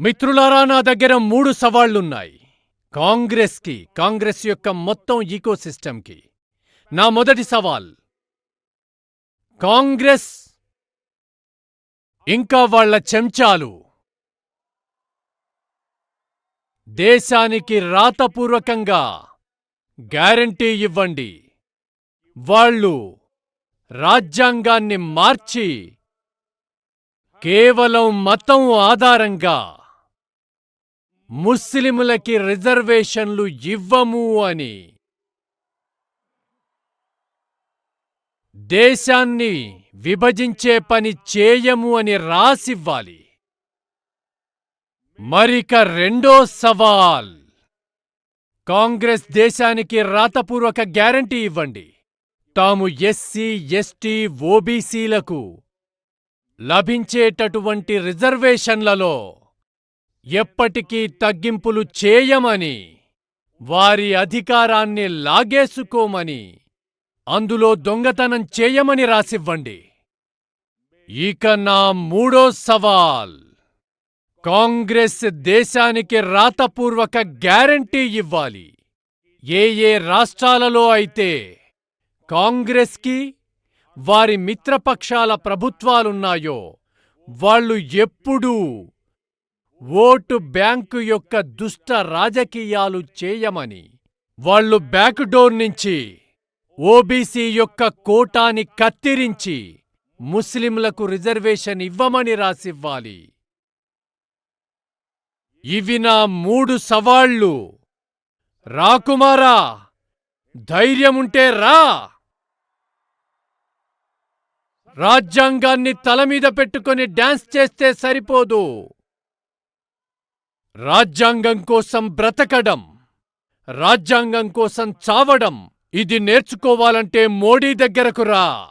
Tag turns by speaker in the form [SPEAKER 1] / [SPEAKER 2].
[SPEAKER 1] మిత్రులారా నా దగ్గర మూడు సవాళ్ళున్నాయి కాంగ్రెస్కి కాంగ్రెస్ యొక్క మొత్తం ఈకోసిస్టమ్కి. నా మొదటి సవాల్ కాంగ్రెస్ ఇంకా వాళ్ళ చెంచాలు. దేశానికి రాతపూర్వకంగా గ్యారంటీ ఇవ్వండి. వాళ్ళు రాజ్యాంగాన్ని మార్చి కేవలం మతం ఆధారంగా ముస్లిములకి రిజర్వేషన్లు ఇవ్వము అని. దేశాన్ని విభజించే పని చేయము అని రాసివ్వాలి. మరిక రెండో సవాల్. కాంగ్రెస్ దేశానికి రాతపూర్వక గ్యారంటీ ఇవ్వండి. తాము ఎస్సీ ఎస్టీ ఓబీసీలకు లభించేటటువంటి రిజర్వేషన్లలో ఎప్పటికీ తగ్గింపులు చేయమని వారి అధికారాన్ని లాగేసుకోమని అందులో దొంగతనం చేయమని రాసివ్వండి. ఇక నా మూడో సవాల్ కాంగ్రెస్ దేశానికి రాతపూర్వక గ్యారంటీ ఇవ్వాలి. ఏ ఏ రాష్ట్రాలలో అయితే కాంగ్రెస్కి వారి మిత్రపక్షాల ప్రభుత్వాలున్నాయో వాళ్ళు ఎప్పుడూ ఓటు బ్యాంకు యొక్క దుష్ట రాజకీయాలు చేయమని వాళ్ళు బ్యాక్ డోర్ నుంచి ఓబీసీ యొక్క కోటాని కత్తిరించి ముస్లింలకు రిజర్వేషన్ ఇవ్వమని రాసివ్వాలి. ఇవి నా మూడు సవాళ్ళు. రాకుమారా ధైర్యముంటే రా. రాజ్యాంగాన్ని తలమీద పెట్టుకొని డాన్స్ చేస్తే సరిపోదు. రాజ్యాంగం కోసం బ్రతకడం రాజ్యాంగం కోసం చావడం ఇది నేర్చుకోవాలంటే మోడీ దగ్గరకు రా.